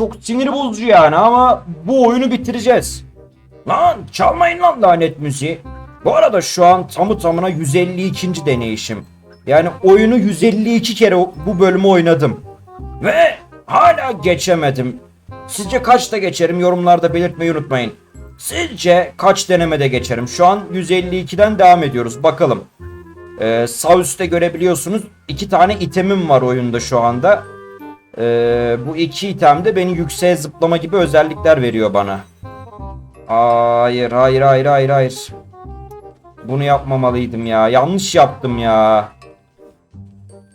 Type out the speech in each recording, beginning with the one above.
çok sinir bozucu yani ama bu oyunu bitireceğiz. Lan çalmayın lan lanet müziği. Bu arada şu an tamı tamına 152. deneyişim. Yani oyunu 152 kere bu bölümü oynadım. Ve hala geçemedim. Sizce kaçta geçerim yorumlarda belirtmeyi unutmayın. Sizce kaç denemede geçerim? Şu an 152'den devam ediyoruz. Bakalım. Ee, sağ üstte görebiliyorsunuz. iki tane itemim var oyunda şu anda. Ee, bu iki item de beni yükseğe zıplama gibi özellikler veriyor bana. Hayır, hayır, hayır, hayır, hayır. Bunu yapmamalıydım ya. Yanlış yaptım ya.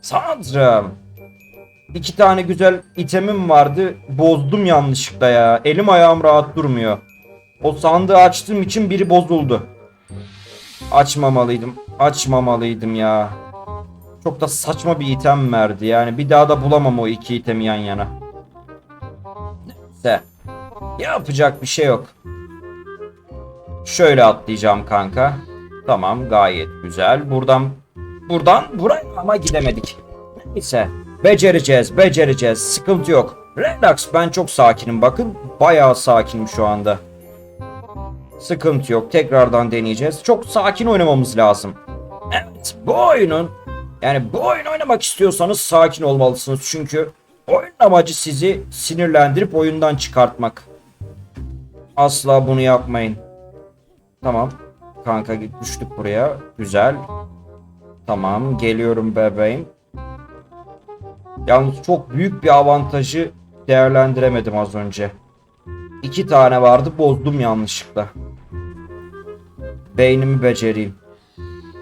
Sanırım. İki tane güzel itemim vardı. Bozdum yanlışlıkla ya. Elim ayağım rahat durmuyor. O sandığı açtığım için biri bozuldu. Açmamalıydım. Açmamalıydım ya. Çok da saçma bir item verdi. Yani bir daha da bulamam o iki itemi yan yana. Neyse. Yapacak bir şey yok. Şöyle atlayacağım kanka. Tamam gayet güzel. Buradan buradan buraya ama gidemedik. Neyse. Becereceğiz, becereceğiz. Sıkıntı yok. Relax ben çok sakinim bakın. Bayağı sakinim şu anda. Sıkıntı yok. Tekrardan deneyeceğiz. Çok sakin oynamamız lazım. Evet bu oyunun yani bu oyun oynamak istiyorsanız sakin olmalısınız. Çünkü oyun amacı sizi sinirlendirip oyundan çıkartmak. Asla bunu yapmayın. Tamam. Kanka düştük buraya. Güzel. Tamam geliyorum bebeğim. Yalnız çok büyük bir avantajı değerlendiremedim az önce. İki tane vardı bozdum yanlışlıkla. Beynimi becereyim.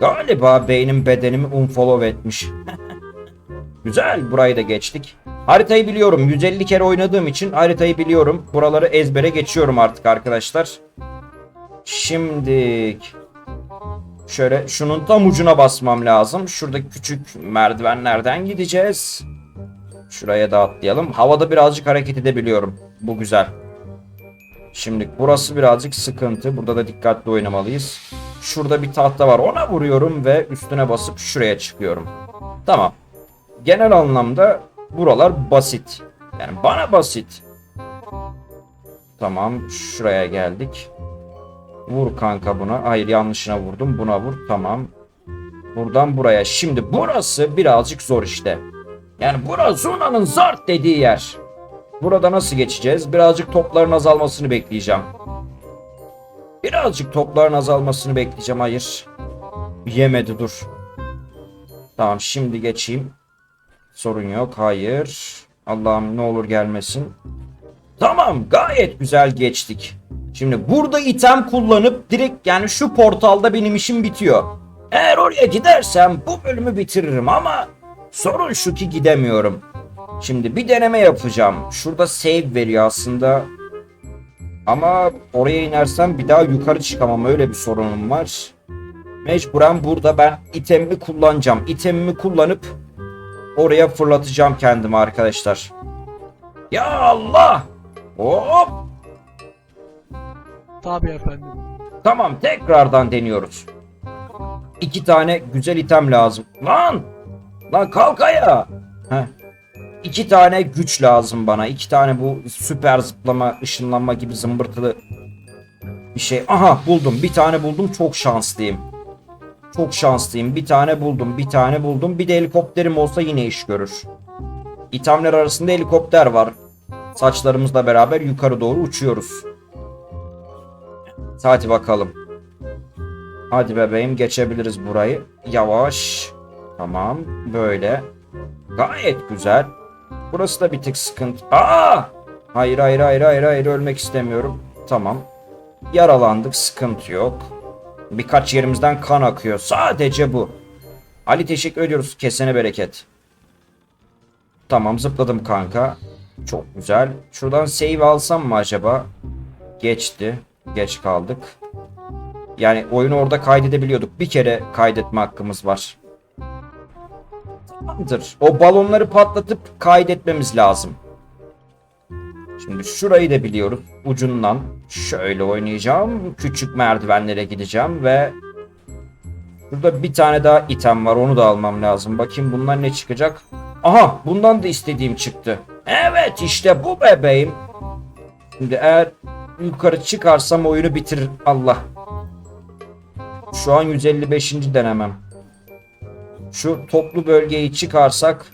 Galiba beynim bedenimi unfollow etmiş. Güzel burayı da geçtik. Haritayı biliyorum. 150 kere oynadığım için haritayı biliyorum. Buraları ezbere geçiyorum artık arkadaşlar. Şimdi şöyle şunun tam ucuna basmam lazım. Şurada küçük merdivenlerden gideceğiz. Şuraya da atlayalım. Havada birazcık hareket edebiliyorum. Bu güzel. Şimdi burası birazcık sıkıntı. Burada da dikkatli oynamalıyız. Şurada bir tahta var. Ona vuruyorum ve üstüne basıp şuraya çıkıyorum. Tamam. Genel anlamda buralar basit. Yani bana basit. Tamam. Şuraya geldik. Vur kanka buna. Hayır yanlışına vurdum. Buna vur. Tamam. Buradan buraya. Şimdi burası birazcık zor işte. Yani burası Zuna'nın zart dediği yer. Burada nasıl geçeceğiz? Birazcık topların azalmasını bekleyeceğim. Birazcık topların azalmasını bekleyeceğim. Hayır. Yemedi dur. Tamam şimdi geçeyim. Sorun yok. Hayır. Allah'ım ne olur gelmesin. Tamam gayet güzel geçtik. Şimdi burada item kullanıp direkt yani şu portalda benim işim bitiyor. Eğer oraya gidersem bu bölümü bitiririm ama sorun şu ki gidemiyorum. Şimdi bir deneme yapacağım. Şurada save veriyor aslında. Ama oraya inersem bir daha yukarı çıkamam. Öyle bir sorunum var. Mecburen burada ben itemimi kullanacağım. İtemimi kullanıp oraya fırlatacağım kendimi arkadaşlar. Ya Allah! Hop! Tabii efendim. Tamam tekrardan deniyoruz. İki tane güzel item lazım. Lan! Lan kalk ayağa! Heh. İki tane güç lazım bana. İki tane bu süper zıplama, ışınlanma gibi zımbırtılı bir şey. Aha buldum. Bir tane buldum. Çok şanslıyım. Çok şanslıyım. Bir tane buldum. Bir tane buldum. Bir de helikopterim olsa yine iş görür. İtemler arasında helikopter var. Saçlarımızla beraber yukarı doğru uçuyoruz. Hadi bakalım. Hadi bebeğim geçebiliriz burayı. Yavaş. Tamam. Böyle. Gayet güzel. Burası da bir tık sıkıntı. Aa! Hayır hayır hayır hayır hayır ölmek istemiyorum. Tamam. Yaralandık sıkıntı yok. Birkaç yerimizden kan akıyor. Sadece bu. Ali teşekkür ediyoruz. Kesene bereket. Tamam zıpladım kanka. Çok güzel. Şuradan save alsam mı acaba? Geçti. Geç kaldık. Yani oyunu orada kaydedebiliyorduk. Bir kere kaydetme hakkımız var. Tamamdır. O balonları patlatıp kaydetmemiz lazım. Şimdi şurayı da biliyoruz. Ucundan şöyle oynayacağım. Küçük merdivenlere gideceğim ve Burada bir tane daha item var. Onu da almam lazım. Bakayım bundan ne çıkacak. Aha bundan da istediğim çıktı. Evet işte bu bebeğim. Şimdi eğer yukarı çıkarsam oyunu bitirir Allah. Şu an 155. denemem. Şu toplu bölgeyi çıkarsak.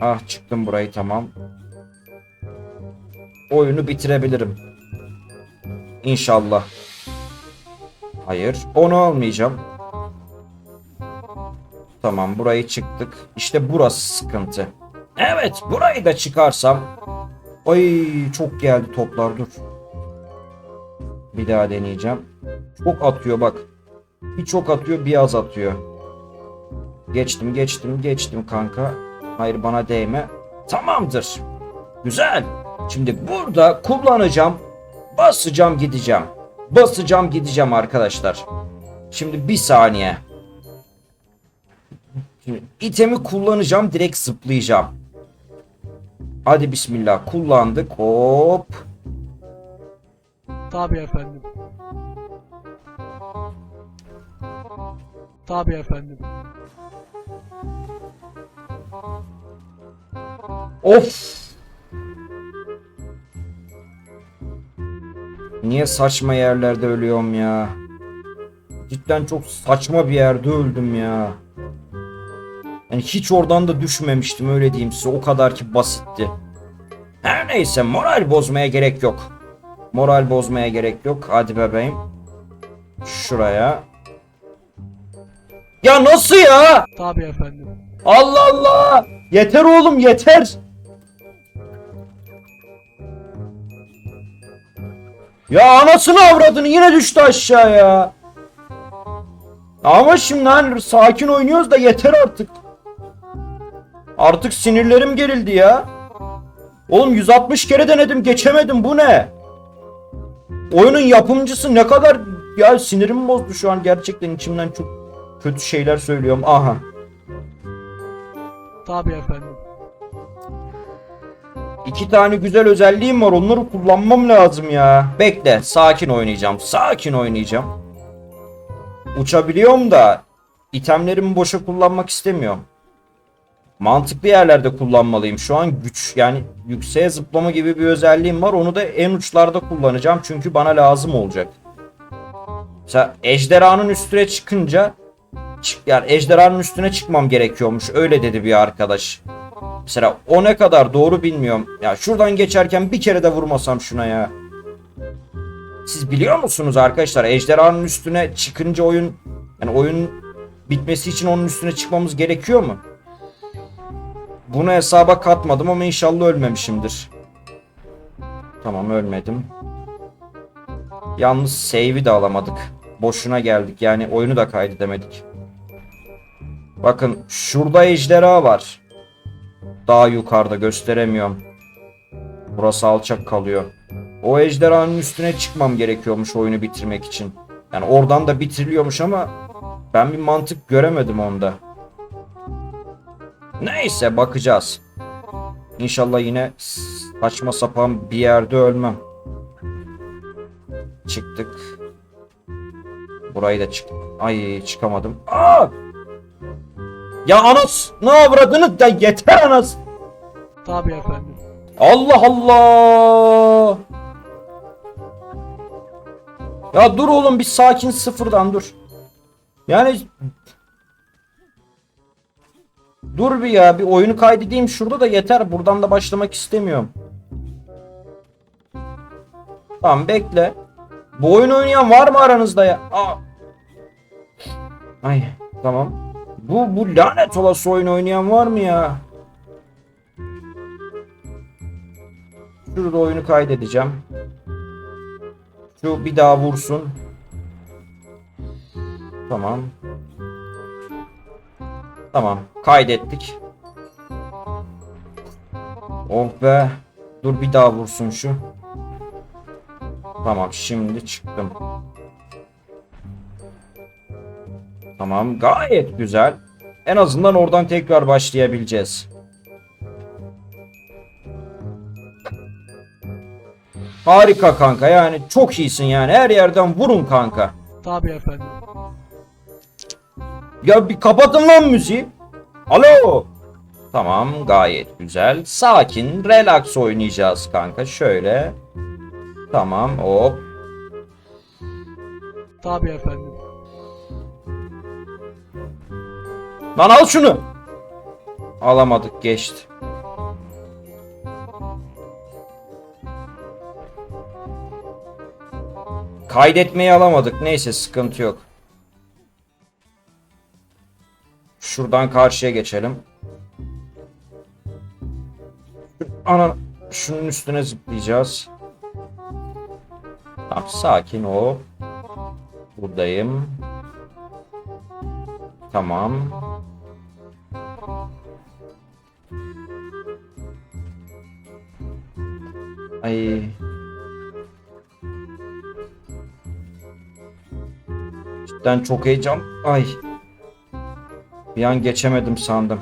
Ah çıktım burayı tamam. Oyunu bitirebilirim. İnşallah. Hayır. Onu almayacağım. Tamam burayı çıktık. İşte burası sıkıntı. Evet burayı da çıkarsam. Ay çok geldi toplar dur. Bir daha deneyeceğim. Çok atıyor bak. Bir çok atıyor bir az atıyor. Geçtim geçtim geçtim kanka. Hayır bana değme. Tamamdır. Güzel. Şimdi burada kullanacağım. Basacağım gideceğim. Basacağım gideceğim arkadaşlar. Şimdi bir saniye. Şimdi itemi kullanacağım direkt zıplayacağım. Hadi bismillah kullandık hop. Tabii efendim. Tabii efendim. Of. Niye saçma yerlerde ölüyorum ya? Cidden çok saçma bir yerde öldüm ya. Yani hiç oradan da düşmemiştim öyle diyeyim size. O kadar ki basitti. Her neyse moral bozmaya gerek yok. Moral bozmaya gerek yok. Hadi bebeğim. Şuraya. Ya nasıl ya? Tabii efendim. Allah Allah! Yeter oğlum yeter. Ya anasını avradını yine düştü aşağıya. Ama şimdi hani sakin oynuyoruz da yeter artık. Artık sinirlerim gerildi ya. Oğlum 160 kere denedim geçemedim bu ne? Oyunun yapımcısı ne kadar ya sinirimi bozdu şu an gerçekten içimden çok kötü şeyler söylüyorum. Aha. Tabii efendim. İki tane güzel özelliğim var. Onları kullanmam lazım ya. Bekle. Sakin oynayacağım. Sakin oynayacağım. Uçabiliyorum da itemlerimi boşa kullanmak istemiyorum. Mantıklı yerlerde kullanmalıyım. Şu an güç yani yükseğe zıplama gibi bir özelliğim var. Onu da en uçlarda kullanacağım. Çünkü bana lazım olacak. Mesela ejderhanın üstüne çıkınca yani ejderhanın üstüne çıkmam gerekiyormuş. Öyle dedi bir arkadaş. Mesela o ne kadar doğru bilmiyorum. Ya şuradan geçerken bir kere de vurmasam şuna ya. Siz biliyor musunuz arkadaşlar ejderhanın üstüne çıkınca oyun yani oyun bitmesi için onun üstüne çıkmamız gerekiyor mu? Bunu hesaba katmadım ama inşallah ölmemişimdir. Tamam ölmedim. Yalnız save'i de alamadık. Boşuna geldik yani oyunu da kaydedemedik. Bakın şurada ejderha var. Daha yukarıda gösteremiyorum. Burası alçak kalıyor. O ejderhanın üstüne çıkmam gerekiyormuş oyunu bitirmek için. Yani oradan da bitiriliyormuş ama ben bir mantık göremedim onda. Neyse bakacağız. İnşallah yine saçma sapan bir yerde ölmem. Çıktık. Burayı da çık. Ay çıkamadım. Aa! Ya anas ne avradını da yeter anas. Tabii efendim. Allah Allah. Ya dur oğlum bir sakin sıfırdan dur. Yani Dur bir ya bir oyunu kaydedeyim şurada da yeter. Buradan da başlamak istemiyorum. Tamam bekle. Bu oyun oynayan var mı aranızda ya? Aa. Ay tamam. Bu bu lanet olası oyun oynayan var mı ya? Şurada oyunu kaydedeceğim. Şu bir daha vursun. Tamam. Tamam. Kaydettik. Oh be. Dur bir daha vursun şu. Tamam şimdi çıktım. Tamam gayet güzel. En azından oradan tekrar başlayabileceğiz. Harika kanka yani çok iyisin yani her yerden vurun kanka. Tabii efendim. Ya bir kapatın lan müziği. Alo. Tamam gayet güzel. Sakin relax oynayacağız kanka. Şöyle. Tamam hop. Tabii efendim. Lan al şunu. Alamadık geçti. Kaydetmeyi alamadık. Neyse sıkıntı yok. Şuradan karşıya geçelim. Ana şunun üstüne zıplayacağız. Tamam sakin ol. Buradayım. Tamam. Ay. Cidden çok heyecan. Ay. Bir an geçemedim sandım.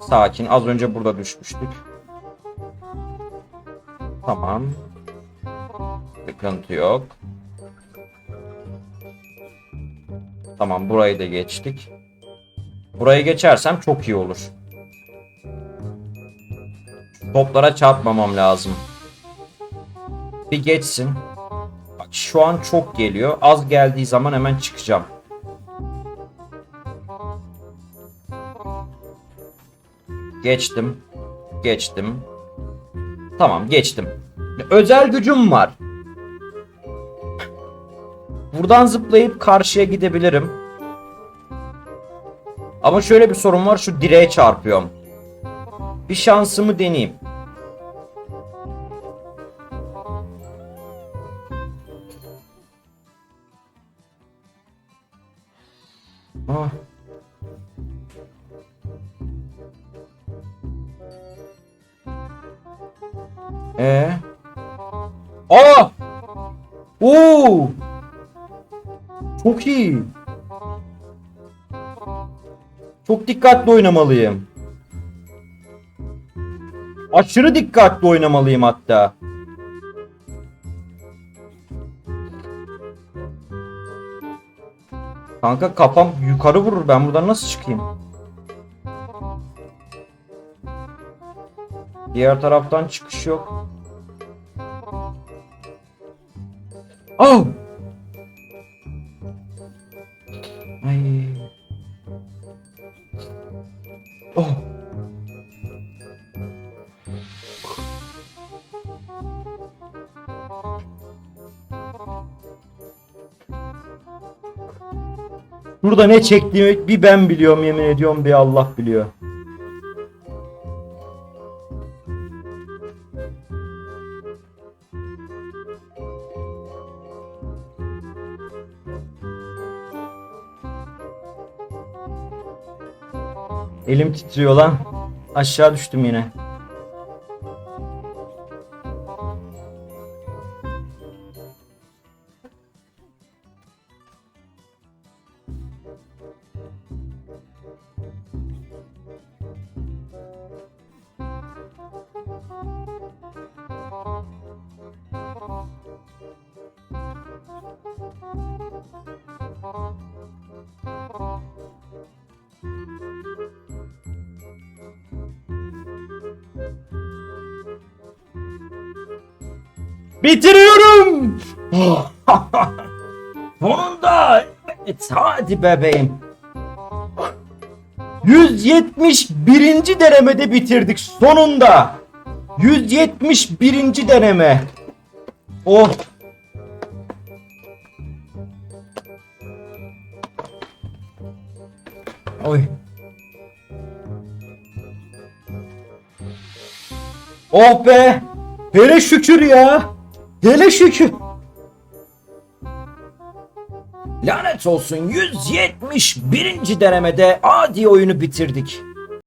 Sakin. Az önce burada düşmüştük. Tamam. Sıkıntı yok. Tamam burayı da geçtik. Burayı geçersem çok iyi olur. Toplara çarpmamam lazım. Bir geçsin. Bak şu an çok geliyor. Az geldiği zaman hemen çıkacağım. Geçtim. Geçtim. Tamam geçtim. Özel gücüm var. Buradan zıplayıp karşıya gidebilirim. Ama şöyle bir sorun var. Şu direğe çarpıyorum. Bir şansımı deneyeyim. Çok iyi. Çok dikkatli oynamalıyım. Aşırı dikkatli oynamalıyım hatta. Kanka kafam yukarı vurur. Ben buradan nasıl çıkayım? Diğer taraftan çıkış yok. Oh! Ay. Oh. Burada ne çektiğimi bir ben biliyorum yemin ediyorum bir Allah biliyor. Elim titriyor lan. Aşağı düştüm yine. Bitiriyorum. Sonunda. Hadi bebeğim. 171. denemede bitirdik sonunda. 171. deneme. Oh. Oy. Oh be. Hele şükür ya. Hele şükür. Lanet olsun 171. denemede adi oyunu bitirdik.